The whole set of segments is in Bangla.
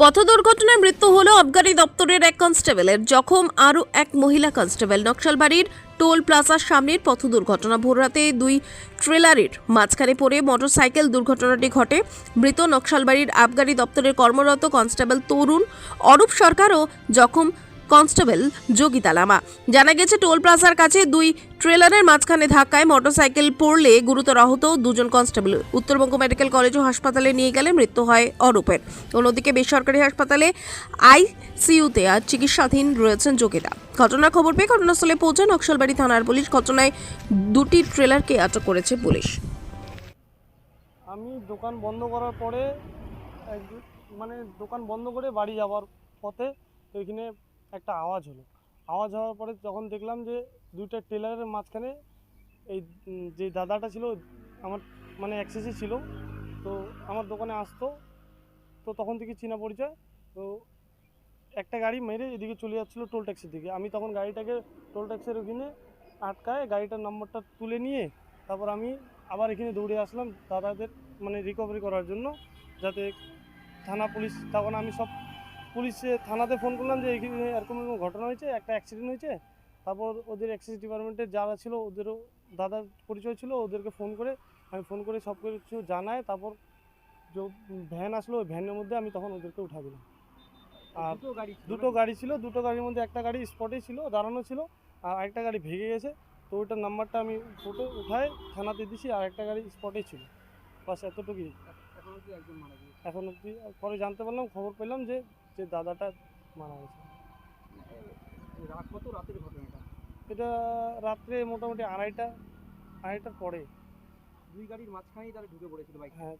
পথ দুর্ঘটনায় মৃত্যু হল আবগারি দপ্তরের এক কনস্টেবলের। জখম আরও এক মহিলা কনস্টেবল। নকশালবাড়ির টোল প্লাজার সামনের পথ দুর্ঘটনা ভোররাতে দুই ট্রেলারের মাঝখানে পড়ে মোটরসাইকেল দুর্ঘটনাটি ঘটে। মৃত নকশালবাড়ির আবগারি দপ্তরের কর্মরত কনস্টেবল তরুণ অরূপ সরকারও জখম কনস্টেবল যোগিতা লামা জানা গেছে, টোল প্লাজার কাছে দুই ট্রেলারের মাঝখানে ধাক্কায় মোটরসাইকেল পড়লে গুরুতর আহত দুজন কনস্টেবল। উত্তরবঙ্গ মেডিকেল কলেজ ও হাসপাতালে নিয়ে গেলে মৃত্যু হয় অরূপের। অন্যদিকে বেসরকারি হাসপাতালে আইসিইউতে আর চিকিৎসাধীন রয়েছেন যোগিতা ঘটনার খবর পেয়ে ঘটনাস্থলে পৌঁছে নকশালবাড়ি থানার পুলিশ। ঘটনায় দুটি ট্রেলারকে আটক করেছে পুলিশ। আমি দোকান বন্ধ করার পরে মানে দোকান বন্ধ করে বাড়ি যাওয়ার পথে এখানে একটা আওয়াজ হলো। আওয়াজ হওয়ার পরে যখন দেখলাম যে দুইটা টেলারের মাঝখানে এই যে দাদাটা ছিল, আমার মানে অ্যাক্সেসে ছিল, তো আমার দোকানে আসতো, তো তখন থেকে চেনা পরিচয়, তো একটা গাড়ি মেরে এদিকে চলে যাচ্ছিল টোল ট্যাক্সির দিকে। আমি তখন গাড়িটাকে টোল ট্যাক্সের ওখানে আটকায়, গাড়িটার নম্বরটা তুলে নিয়ে, তারপর আমি আবার এখানে দৌড়ে আসলাম দাদাদের মানে রিকভারি করার জন্য, যাতে থানা পুলিশ, তখন আমি সব পুলিশে থানাতে ফোন করলাম যে এখানে এরকম এরকম ঘটনা হয়েছে একটা অ্যাক্সিডেন্ট হয়েছে। তারপর ওদের অ্যাক্সিস ডিপার্টমেন্টের যারা ছিল ওদেরও দাদার পরিচয় ছিল ওদেরকে ফোন করে আমি ফোন করে সব কিছু জানাই তারপর যে ভ্যান আসলো ওই ভ্যানের মধ্যে আমি তখন ওদেরকে উঠা দিলাম। আর দুটো গাড়ি ছিল দুটো গাড়ি ছিল দুটো গাড়ির মধ্যে একটা গাড়ি স্পটেই ছিল দাঁড়ানো ছিল আর আরেকটা গাড়ি ভেঙে গেছে। তো ওইটার নাম্বারটা আমি ফটো উঠায় থানাতে দিছি আর একটা গাড়ি স্পটেই ছিল। বাস এতটুকুই। এখন অব্দি পরে জানতে পারলাম খবর পেলাম যে যে দাদাটা মারা গেছে। কত? রাতের ঘটনাটা? এটা রাত্রে মোটামুটি আড়াইটা আড়াইটার পরে। দুই গাড়ির মাঝখানেই তারা ঢুকে পড়েছিল বাইক হ্যাঁ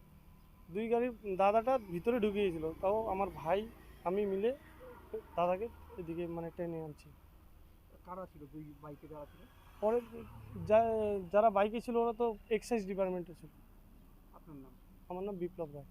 দুই গাড়ির দাদাটা ভিতরে ঢুকে গিয়েছিল তাও আমার ভাই আমি মিলে দাদাকে এদিকে মানে টেনে আনছি। কারা ছিল? দুই বাইকে যারা ছিল? পরে যা- যারা বাইকে ছিল ওরা তো এক্সাইজ ডিপার্টমেন্টে ছিল। আপনার নাম? আমার নাম বিপ্লব রায়